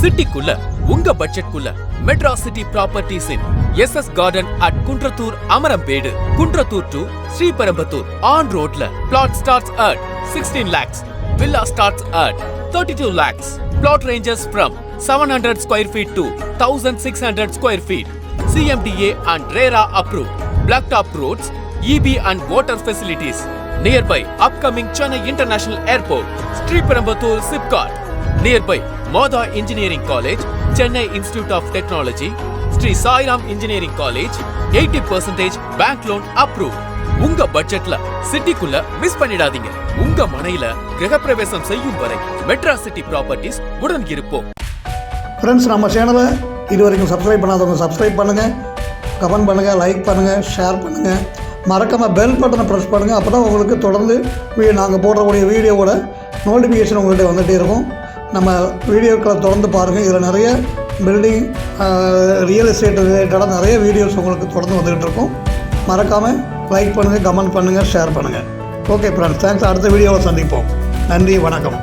சிட்டிக்குள்ள உங்க பட்ஜெட்குள்ள Madras city properties in S S garden at Kundrathur Amarambedu Kundrathur to Sriperumbudur on ரோட்ல plot starts at sixteen lakhs villa starts at thirty two lakhs plot ranges from seven hundred square feet to thousand six hundred square feet CMDA and RERA approve black top roads EB and water facilities. Nearby upcoming Chennai International Airport, Sriperambatoor SIPCOT Nearby Moda Engineering College, Chennai Institute of Technology, Sri Sairam Engineering College, 80% bank loan approved. உங்க பட்ஜெட்ல சிட்டிக்குள்ள miss பண்ணிடாதீங்க. உங்க மனையில கிரகப்பிரவேசம் செய்யும் வரை Madras city properties உடன் இருப்போம். ஃப்ரெண்ட்ஸ் நம்ம சேனலை இது வரைக்கும் சப்ஸ்கிரைப் பண்ணாதவங்க சப்ஸ்கிரைப் பண்ணுங்கள் கமெண்ட் பண்ணுங்கள் லைக் பண்ணுங்கள் ஷேர் பண்ணுங்கள் மறக்காமல் பெல் பட்டனை ப்ரெஸ் பண்ணுங்கள் அப்போ தான் உங்களுக்கு தொடர்ந்து நாங்கள் போடக்கூடிய வீடியோவோட நோட்டிஃபிகேஷன் உங்கள்கிட்ட வந்துகிட்டே இருக்கும். நம்ம வீடியோக்களை தொடர்ந்து பாருங்கள் இதில் நிறைய பில்டிங் ரியல் எஸ்டேட் ரிலேட்டடாக நிறைய வீடியோஸ் உங்களுக்கு தொடர்ந்து வந்துக்கிட்டு இருக்கும். மறக்காமல் லைக் பண்ணுங்கள் கமெண்ட் பண்ணுங்கள் ஷேர் பண்ணுங்கள் ஓகே ஃப்ரெண்ட்ஸ் தேங்க்ஸ் அடுத்த வீடியோவில் சந்திப்போம். நன்றி வணக்கம்.